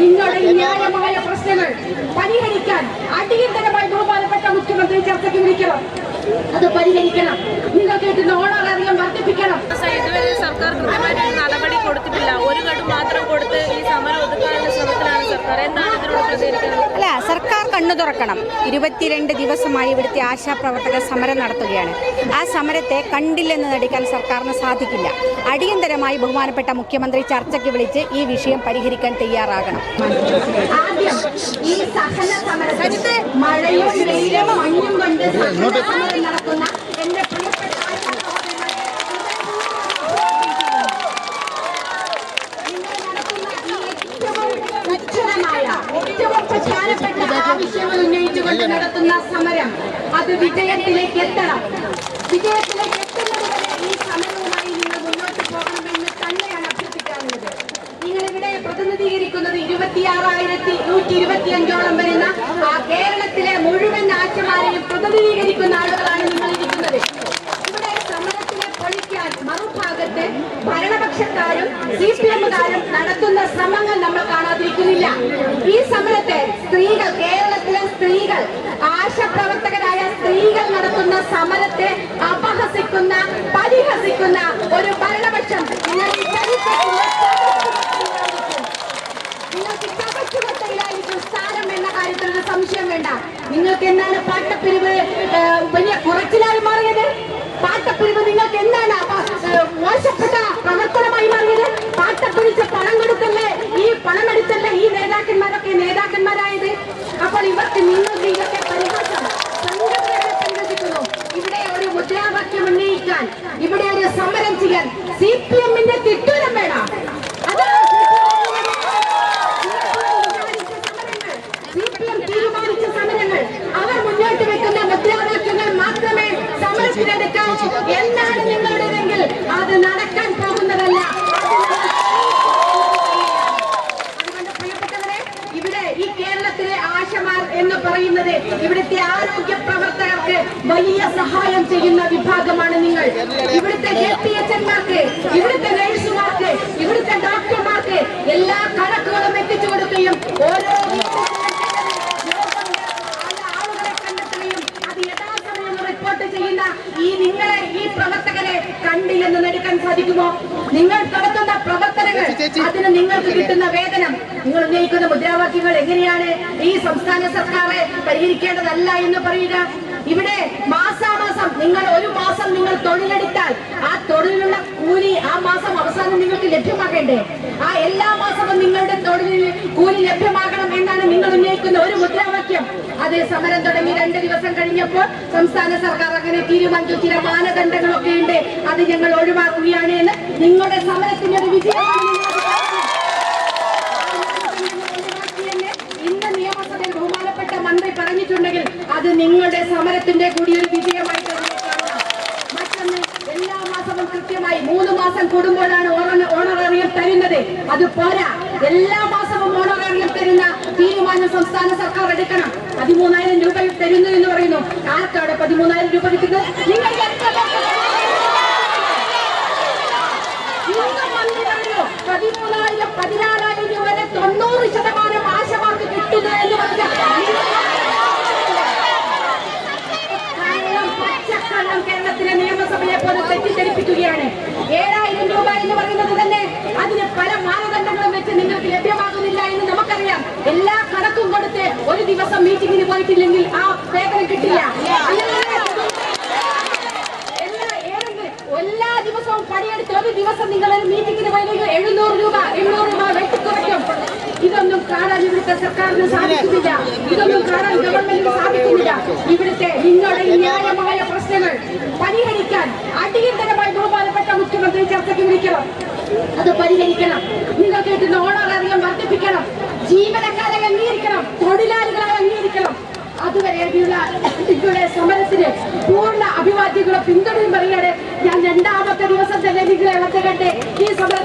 നിങ്ങളുടെ ന്യായമായ പ്രശ്നങ്ങൾ പരിഹരിക്കാൻ അടിയന്തരമായി ബഹുമാനപ്പെട്ട മുഖ്യമന്ത്രി ചർച്ചയ്ക്ക് വിളിക്കണം. അത് പരിഹരിക്കണം. നിങ്ങൾക്ക് കിട്ടുന്ന ഓണറേറിയം വർദ്ധിപ്പിക്കണം. ഇതുവരെ സർക്കാർ കൃത്യമായിട്ട് നടപടി കൊടുത്തിട്ടില്ല. ഒരു കടും മാത്രം കൊടുത്ത് ഈ സമരം ഒതുക്കാനുള്ള ശ്രമത്തിലാണ് സർക്കാർ. എന്താണ് ഇതിനോട് പ്രതികരിക്കുന്നത് കണ്ണു തുറക്കണം. ഇരുപത്തിരണ്ട് ദിവസമായി ഇവിടുത്തെ ആശാപ്രവർത്തകർ സമരം നടത്തുകയാണ്. ആ സമരത്തെ കണ്ടില്ലെന്ന് നടിക്കാൻ സർക്കാരിന് സാധിക്കില്ല. അടിയന്തരമായി ബഹുമാനപ്പെട്ട മുഖ്യമന്ത്രി ചർച്ചയ്ക്ക് വിളിച്ച് ഈ വിഷയം പരിഹരിക്കാൻ തയ്യാറാകണം. ആദ്യം ഈ സഹന സമരത്തിൽ മഴയും വെയിലും മഞ്ഞും കൊണ്ട് സഹന ഉന്നയിച്ചുകൊണ്ട് നടത്തുന്ന സമരം അത് വിജയത്തിലേക്ക് എത്തണം. വിജയത്തിലേക്ക് എത്തുന്നതുവരെ ഈ സമരവുമായി നിങ്ങൾ മുന്നോട്ട് പോകണമെന്ന് തന്നെയാണ് അഭ്യർത്ഥിക്കാറുള്ളത്. നിങ്ങൾ ഇവിടെ പ്രതിനിധീകരിക്കുന്നത് ഇരുപത്തിയാറായിരത്തി നൂറ്റി ഇരുപത്തിയഞ്ചോളം വരുന്ന ആ കേരളത്തിലെ മുഴുവൻ ആശമാരെയും പ്രതിനിധീകരിക്കുന്ന ആളുകളാണ് നിങ്ങൾ ഇരിക്കുന്നത് ഇവിടെ സമരത്തിനെ പൊളിക്കാൻ മറുഭാഗത്ത് ഭരണപക്ഷക്കാരും സി പി എമ്മുകാരും നടത്തുന്ന ശ്രമങ്ങൾ നമ്മൾ കാണാതിരിക്കുന്നില്ല ഈ സമരത്തെ സ്ത്രീകൾ കേരളത്തിലെ സ്ത്രീകൾ ആശാപ്രവർത്തകരായ സ്ത്രീകൾ നടത്തുന്ന സമരത്തെ അപഹസിക്കുന്ന പരിഹസിക്കുന്ന ഒരു ഭരണപക്ഷം ചരിത്രത്തിൽ നിങ്ങൾക്ക് ചവച്ചുകൊട്ടയിലായിരിക്കും സ്ഥാനം എന്ന സംശയം വേണ്ട. നിങ്ങൾക്ക് എന്താണ് പാട്ടപ്പിരിവ് വലിയ കുറച്ചിലായി മാറിയത്? പാട്ടപ്പിരിവ് മുദ്രാവാക്യം ഉന്നയിക്കാൻ ഇവിടെ ഒരു സമരം ചെയ്യാൻ സി പി എമ്മിന്റെ തിട്ടൂരം വേണം. തീരുമാനിച്ച സമരങ്ങൾ അവർ മുന്നോട്ട് വെക്കുന്ന മാത്രമേ സമരത്തിനെടുക്കാവൂ. എന്നാണ് നിങ്ങളുടേതെങ്കിൽ അത് നടക്കാൻ പോകുന്നതല്ല അതുകൊണ്ട് പ്രിയപ്പെട്ടവരെ ഇവിടെ ഈ കേരളത്തിലെ ആശമാർ എന്ന് പറയുന്നത് ഇവിടുത്തെ ആരോഗ്യ പ്രവർത്തകർക്ക് വലിയ സഹായം ചെയ്യുന്ന വിഭാഗമാണ് നിങ്ങൾ. ഇവിടുത്തെ ജെ പി എച്ച്മാർക്ക് ഇവിടുത്തെ നഴ്സുമാർക്ക് ഇവിടുത്തെ ഡോക്ടർമാർക്ക് എല്ലാ കണക്കുകളും എത്തിച്ചു കൊടുക്കുകയും ഓരോ ഈ നിങ്ങളെ ഈ പ്രവർത്തകരെ കണ്ടില്ലെന്ന് എടുക്കാൻ സാധിക്കുമോ? നിങ്ങൾ നടത്തുന്ന പ്രവർത്തനങ്ങൾ അതിന് നിങ്ങൾക്ക് കിട്ടുന്ന വേതനം നിങ്ങൾ ഉന്നയിക്കുന്ന മുദ്രാവാക്യങ്ങൾ എങ്ങനെയാണ് ഈ സംസ്ഥാന സർക്കാരെ പരിഹരിക്കേണ്ടതല്ല എന്ന് പറയുക? ഇവിടെ മാസാമാസം നിങ്ങൾ ഒരു മാസം നിങ്ങൾ തൊഴിലെടുത്താൽ ആ തൊഴിലുള്ള കൂലി ആ മാസം അവസാനം നിങ്ങൾക്ക് ലഭ്യമാകേണ്ടേ? ആ എല്ലാ മാസവും നിങ്ങളുടെ തൊഴിലിൽ കൂലി ലഭ്യമാകണം എന്നാണ് നിങ്ങൾ ഉന്നയിക്കുന്ന ഒരു മുദ്രാവാക്യം. അതേ സമരം തുടങ്ങി രണ്ട് ദിവസം കഴിഞ്ഞപ്പോൾ സംസ്ഥാന സർക്കാർ അങ്ങനെ തീരുമാനിച്ചു. ചില മാനദണ്ഡങ്ങളൊക്കെ ഉണ്ട്. അത് ഞങ്ങൾ ഒഴിവാക്കുകയാണ് എന്ന് നിങ്ങളുടെ സമരത്തിന്റെ ഒരു ഒഴിവാക്കിയെന്ന് ഇന്ന് നിയമസഭയിൽ ബഹുമാനപ്പെട്ട മന്ത്രി പറഞ്ഞിട്ടുണ്ടെങ്കിൽ അത് നിങ്ങളുടെ സമരത്തിന്റെ കൂടി ഒരു വിജയമായി മറ്റൊന്ന് എല്ലാ മാസവും കൃത്യമായി മൂന്ന് മാസം കൂടുമ്പോഴാണ് ഓണ- ഓണറേറിയം തരുന്നത്. അത് പോരാ. എല്ലാ മാസവും ഓണറേറിയം തരുന്ന തീരുമാനം സംസ്ഥാന സർക്കാർ എടുക്കണം. പതിമൂന്നായിരം രൂപ തരുന്നു എന്ന് പറയുന്നു. ആർക്കാണ് പതിമൂന്നായിരം രൂപ കിട്ടുന്നത് നിങ്ങൾ എത്ര ഇന്ന് മന്ത്രി പറഞ്ഞു പതിമൂന്നായിരം പതിനാറായിരം രൂപ വരെ തൊണ്ണൂറ് ശതമാനം ആശമാർക്ക് കിട്ടുന്നു എന്ന് പറഞ്ഞാൽ കള്ളം, പച്ചക്കള്ളം കേരളത്തിലെ നിയമസഭയെ പോലെ തെറ്റിദ്ധരിപ്പിക്കുകയാണ് ഏഴായിരം രൂപ എന്ന് പറയുന്നത് തന്നെ അതിന് പല മാനദണ്ഡങ്ങളും വെച്ച് നിങ്ങൾക്ക് ലഭ്യമാകുന്നില്ല എന്ന് നമുക്കറിയാം എല്ലാ കണക്കും കൊടുത്ത് ഒരു ദിവസം മീറ്റിംഗിന് പോയിട്ടില്ലെങ്കിൽ ആ വേതനം കിട്ടില്ല? എല്ലാ ദിവസവും പണിയെടുത്ത് ഒരു ദിവസം നിങ്ങൾ ഒരു മീറ്റിംഗിന് പോയില്ലെങ്കിൽ എഴുന്നൂറ് രൂപ എണ്ണൂറ് രൂപ വെട്ടിക്കുറയ്ക്കും. ഇതൊന്നും കാണാൻ ഇവിടുത്തെ സർക്കാരിന് സാധിക്കുന്നില്ല. ഇതൊന്നും കാണാൻ ഗവൺമെന്റിന് സാധിക്കുന്നില്ല. ഇവിടുത്തെ നിങ്ങളുടെ ന്യായമായ പ്രശ്നങ്ങൾ പരിഹരിക്കാൻ അടിയന്തരമായി ബഹുമാനപ്പെട്ട മുഖ്യമന്ത്രി ചർച്ചയ്ക്ക് വിളിക്കണം. അത് പരിഹരിക്കണം. നിങ്ങൾക്ക് കിട്ടുന്ന ഓണറേറിയം വർദ്ധിപ്പിക്കണം. ജീവനക്കാരെ వెనకగట్టే ఈ సభ